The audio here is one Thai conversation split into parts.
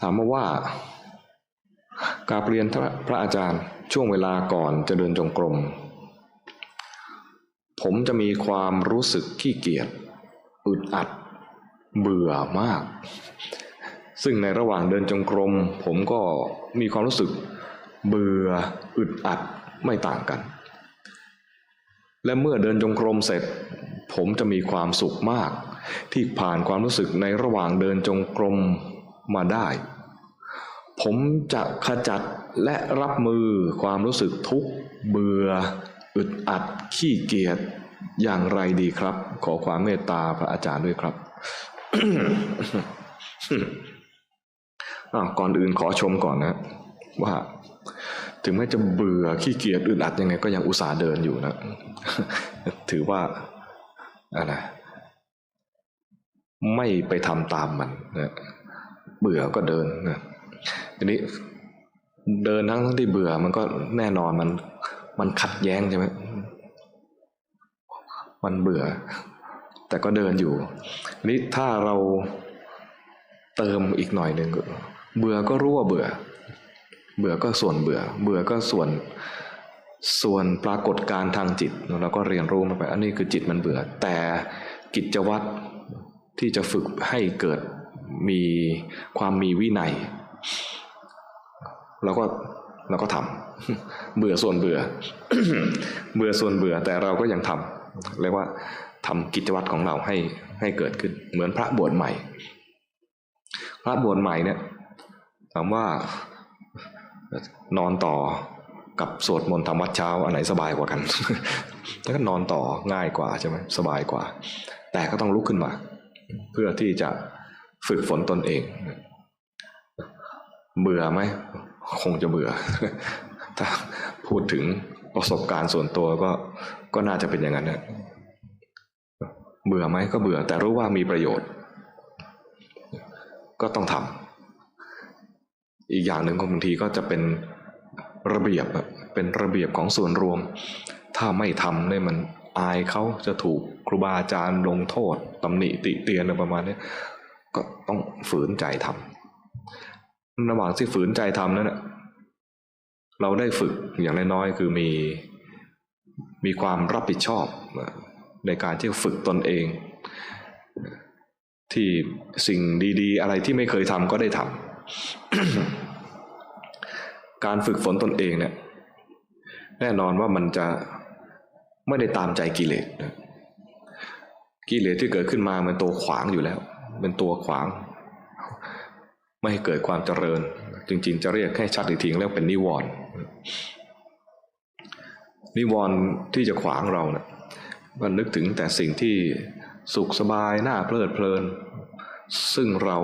ถามมาว่ากาบเรียนพระอาจารย์ช่วงเวลาก่อนจะเดินจงกรม ผมจะมีความรู้สึกขี้เกียจอึดอัด เบื่อมาก ซึ่งในระหว่างเดินจงกรม ผมก็มีความรู้สึก เบื่ออึดอัดไม่ต่างกัน และเมื่อเดินจงกรมเสร็จ ผมจะมีความสุขมาก ที่ผ่านความรู้สึกในระหว่างเดินจงกรม มาได้ ผมจะขจัดและรับมือความรู้สึกทุกข์เบื่อ อึดอัด ขี้เกียจอย่างไรดีครับ ขอความเมตตาพระอาจารย์ด้วยครับก่อนอื่นขอชมก่อนนะ ว่า ถึงแม้จะเบื่อขี้เกียจอึดอัดยังไง ก็ยังอุตส่าห์เดินอยู่นะ ถือว่าอะไรไม่ไปทำตามมันนะ เบื่อก็เดินนะทีนี้เดินทั้งทั้งที่เบื่อมันก็แน่นอนมันมันขัดแย้งใช่ไหมมันเบื่อ แต่ก็เดินอยู่นี้ถ้าเราเติมอีกหน่อยหนึ่งเบื่อก็รู้ว่าเบื่อ เบื่อก็ส่วนเบื่อ เบื่อก็ส่วน ส่วนปรากฏการทางจิตเราก็เรียนรู้มาไป อันนี้คือจิตมันเบื่อ แต่กิจวัตรที่จะฝึกให้เกิด มีความมีวินัยเราก็เราก็ทำเบื่อส่วนเบื่อ เบื่อส่วนเบื่อแต่เราก็ยังทำเรียกว่าทำกิจวัตรของเราให้ให้เกิดขึ้น เหมือนพระบวชใหม่ พระบวชใหม่เนี่ยถามว่านอนต่อกับสวดมนต์ทำวัดเช้าอันไหนสบายกว่ากันแล้วก็นอนต่อง่ายกว่าใช่ไหมสบายกว่า แต่ก็ต้องลุกขึ้นมา เพื่อที่จะ ฝึกฝนตนเอง เบื่อไหม คงจะเบื่อ ถ้าพูดถึงประสบการณ์ส่วนตัวก็ก็น่าจะเป็นอย่างนั้นนะเบื่อไหมก็เบื่อ แต่รู้ว่ามีประโยชน์ ก็ต้องทำอีกอย่างหนึ่งบางทีก็จะเป็นระเบียบเป็นระเบียบของส่วนรวม ถ้าไม่ทำเนี่ยมันอายเขาจะถูกครูบาอาจารย์ลงโทษตำหนิติเตียนอะไรประมาณนี้ ก็ต้องฝืนใจทำระหว่างที่ฝืนใจทำนั้นเราได้ฝึกอย่างน้อยๆคือมีมีความรับผิดชอบในการที่ฝึกตนเอง ที่สิ่งดีๆ อะไรที่ไม่เคยทำก็ได้ทำการฝึกฝนตนเองเนี่ยแน่นอนว่ามันจะไม่ได้ตามใจกิเลสกิเลสที่เกิดขึ้นมามันโตขวางอยู่แล้ว เป็นตัวขวาง ไม่ให้เกิดความเจริญ จริง ๆ จะเรียกแค่ชัดอีกทีแล้วเป็นนิวรณ์นิวรณ์ที่จะขวางเราเนะี่ยมันนึกถึงแต่สิ่งที่สุขสบายน่าเพลิดเพลิน ซึ่งเรา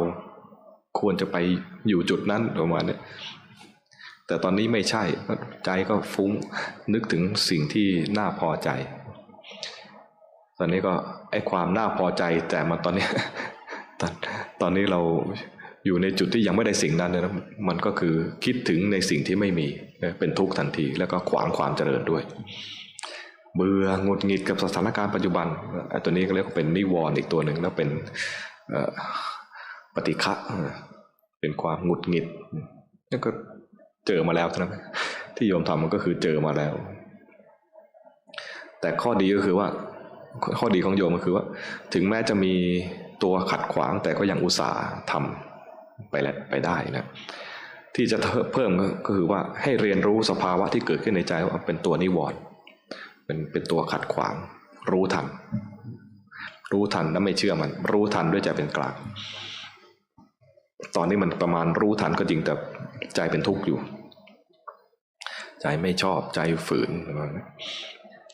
ควรจะไปอยู่จุดนั้นประมาณนี้แต่ตอนนี้ไม่ใช่ใจก็ฟุ้งนึกถึงสิ่งที่น่าพอใจ ตอนนี้ก็ไอ้ความน่าพอใจแต่มาตอนนี้ อนตอนนี้เราอยู่ในจุดที่ยังไม่ได้สิ่งนั้นนี่ยมันก็คือคิดถึงในสิ่งที่ไม่มีเป็นทุกข์ทันที แล้วก็ขวางความเจริญด้วย เบื่องุดหงิดกับสถานการณ์ปัจจุบันไอ้ตัวนี้ก็เรียกว่าเป็นนิวรณ์อีกตัวหนึ่งแล้วเป็นปฏิฆะเป็นความหงุดหงิดนั่นก็เจอมาแล้วเท่านั้นที่โยมทำมันก็คือเจอมาแล้ว แต่ข้อดีก็คือว่า ข้อดีของโยมก็คือว่า ถึงแม้จะมี ตัวขัดขวางแต่ก็ยังอุตส่าห์ทำไปแล้วไปได้นะที่จะเพิ่มก็คือว่าให้เรียนรู้สภาวะที่เกิดขึ้นในใจว่าเป็นตัวนิวรณ์เป็นเป็นตัวขัดขวาง รู้ทัน รู้ทันแล้วไม่เชื่อมัน รู้ทันด้วยใจเป็นกลางตอนนี้มันประมาณรู้ทันก็จริงแต่ใจเป็นทุกข์อยู่ ใจไม่ชอบใจฝืน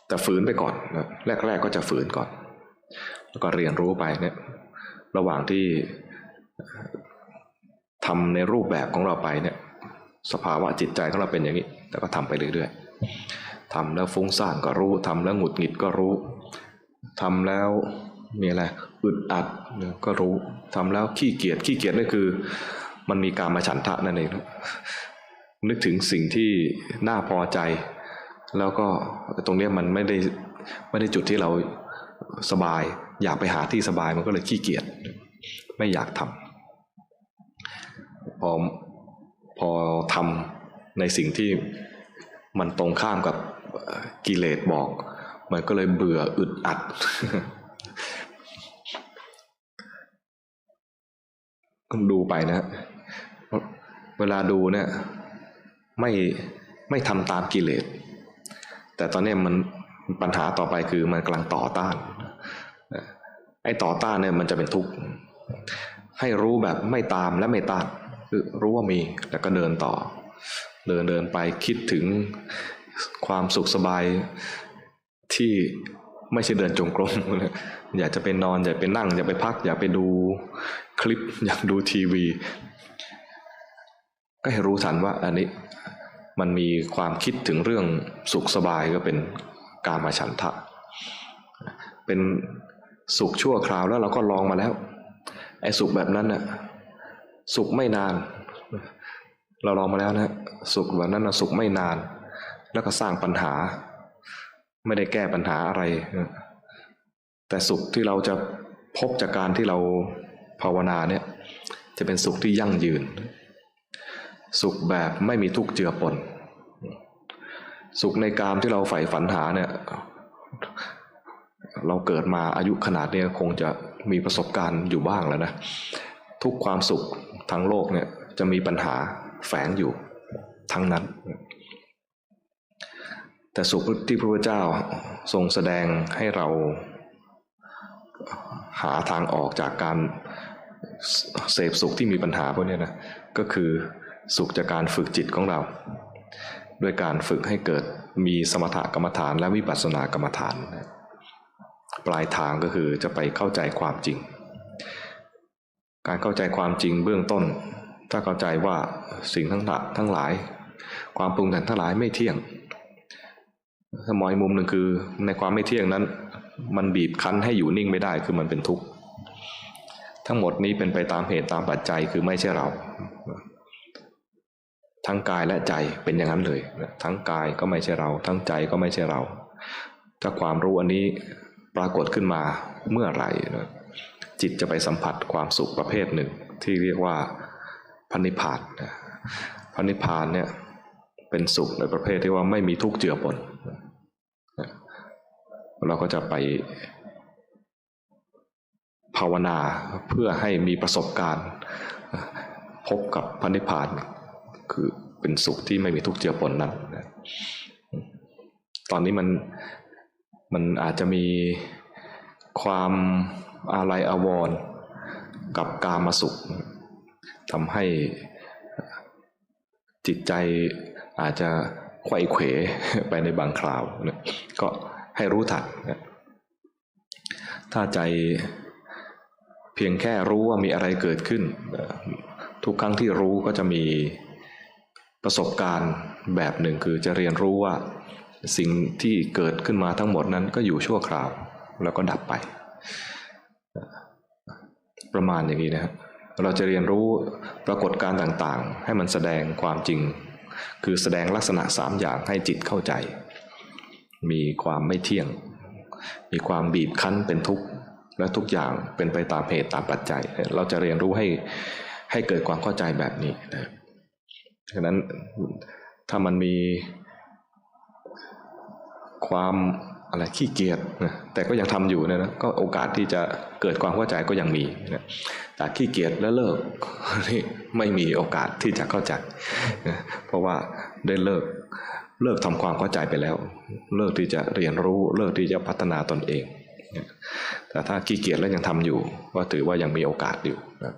แต่ฝืนไปก่อนนะแรก ๆก็จะฝืนก่อน แล้วก็เรียนรู้ไปเนี่ย ระหว่างที่ทำในรูปแบบของเราไปเนี่ยสภาวะจิตใจของเราเป็นอย่างนี้ แต่ก็ทำไปเรื่อยๆทำแล้วฟุ้งซ่านก็รู้ทำแล้วหงุดหงิดก็รู้ทำแล้วมีอะไรอึดอัดก็รู้ทำแล้วขี้เกียจขี้เกียจนี่คือ มันมีการมาฉันทะนั่นเองนึกถึงสิ่งที่น่าพอใจ แล้วก็ตรงนี้มันไม่ได้ไม่ได้จุดที่เรา สบาย อยากไปหาที่สบายมันก็เลยขี้เกียจไม่อยากทำพอพอทำในสิ่งที่มันตรงข้ามกับกิเลสบอก มันก็เลยเบื่ออึดอัด ดูไปนะ เวลาดูเนี่ยไม่ไม่ทำตามกิเลส แต่ตอนเนี้ยมัน ปัญหาต่อไปคือมันกำลังต่อต้านไอ้ต่อต้านเนี่ยมันจะเป็นทุกข์ให้รู้แบบไม่ตามและไม่ต้านคือรู้ว่ามีแล้วก็เดินต่อ เดินเดินไปคิดถึงความสุขสบายที่ไม่ใช่เดินจงกรมอยากจะไปนอน อยากไปนั่ง อยากไปพัก อยากไปดูคลิป อยากดูทีวี ก็ให้รู้ทันว่าอันนี้มันมีความคิดถึงเรื่องสุขสบายก็เป็น กามาฉันทะ เป็นสุขชั่วคราวแล้วเราก็ลองมาแล้วไอ้สุขแบบนั้นน่ะสุขไม่นาน เราลองมาแล้วนะสุขแบบนั้นนะสุขไม่นาน แล้วก็สร้างปัญหา ไม่ได้แก้ปัญหาอะไร แต่สุขที่เราจะพบจากการที่เราภาวนาเนี่ย จะเป็นสุขที่ยั่งยืน สุขแบบไม่มีทุกข์เจือปน สุขในกามที่เราใฝ่ฝันหาเนี่ย เราเกิดมาอายุขนาดเนี้ยคงจะมีประสบการณ์อยู่บ้างแล้วนะ ทุกความสุขทั้งโลกเนี่ยจะมีปัญหาแฝงอยู่ทั้งนั้น แต่สุขที่พระพุทธเจ้าทรงแสดงให้เราหาทางออกจากการเสพสุขที่มีปัญหาพวกนี้นะก็คือสุขจากการฝึกจิตของเรา ด้วยการฝึกให้เกิดมีสมถกรรมฐานและวิปัสสนากรรมฐาน ปลายทางก็คือจะไปเข้าใจความจริง การเข้าใจความจริงเบื้องต้น ถ้าเข้าใจว่าสิ่งทั้งหลายทั้งหลาย ความปรุงแต่งทั้งหลายไม่เที่ยงถ้ามองมุมหนึ่งคือในความไม่เที่ยงนั้น มันบีบคั้นให้อยู่นิ่งไม่ได้คือมันเป็นทุกข์ทั้งหมดนี้เป็นไปตามเหตุตามปัจจัยคือไม่ใช่เรา ทั้งกายและใจเป็นอย่างนั้นเลยทั้งกายก็ไม่ใช่เรา ทั้งใจก็ไม่ใช่เรา ถ้าความรู้อันนี้ปรากฏขึ้นมาเมื่อไหร่นะจิตจะไปสัมผัสความสุขประเภทหนึ่ง ที่เรียกว่าพันิพานนะพันิพานเนี่ยเป็นสุขในประเภทที่ว่าไม่มีทุกข์เจือปนเราก็จะไปภาวนาเพื่อให้มีประสบการณ์ พบกับพันิพาน คือเป็นสุขที่ไม่มีทุกข์เจือปนนั้นนะตอนนี้มันมันอาจจะมีความอาลัยอาวรณ์กับกามาสุขทำให้จิตใจอาจจะไขว้เขวไปในบางคราวนะก็ให้รู้ทันนะถ้าใจเพียงแค่รู้ว่ามีอะไรเกิดขึ้น ทุกครั้งที่รู้ก็จะมี ประสบการณ์แบบหนึ่งคือจะเรียนรู้ว่าสิ่งที่เกิดขึ้นมาทั้งหมดนั้นก็อยู่ชั่วคราวแล้วก็ดับไป ประมาณอย่างนี้นะครับเราจะเรียนรู้ปรากฏการณ์ต่างๆ ให้มันแสดงความจริง คือแสดงลักษณะสามอย่างให้จิตเข้าใจ มีความไม่เที่ยง มีความบีบคั้นเป็นทุกข์ และทุกอย่างเป็นไปตามเหตุตามปัจจัย เราจะเรียนรู้ให้ให้เกิดความเข้าใจแบบนี้นะ ฉะนั้นถ้ามันมีความอะไรขี้เกียจนะแต่ก็ยังทำอยู่เนยนะก็โอกาสที่จะเกิดความเข้าใจก็ยังมีนะแต่ขี้เกียจแล้วเลิกนี่ไม่มีโอกาสที่จะเข้าใจนะเพราะว่าได้เลิกเลิกทำความเข้าใจไปแล้ว เลิกที่จะเรียนรู้เลิกที่จะพัฒนาตนเองนะแต่ถ้าขี้เกียจแล้วยังทำอยู่ ก็ถือว่ายังมีโอกาสอยู่นะ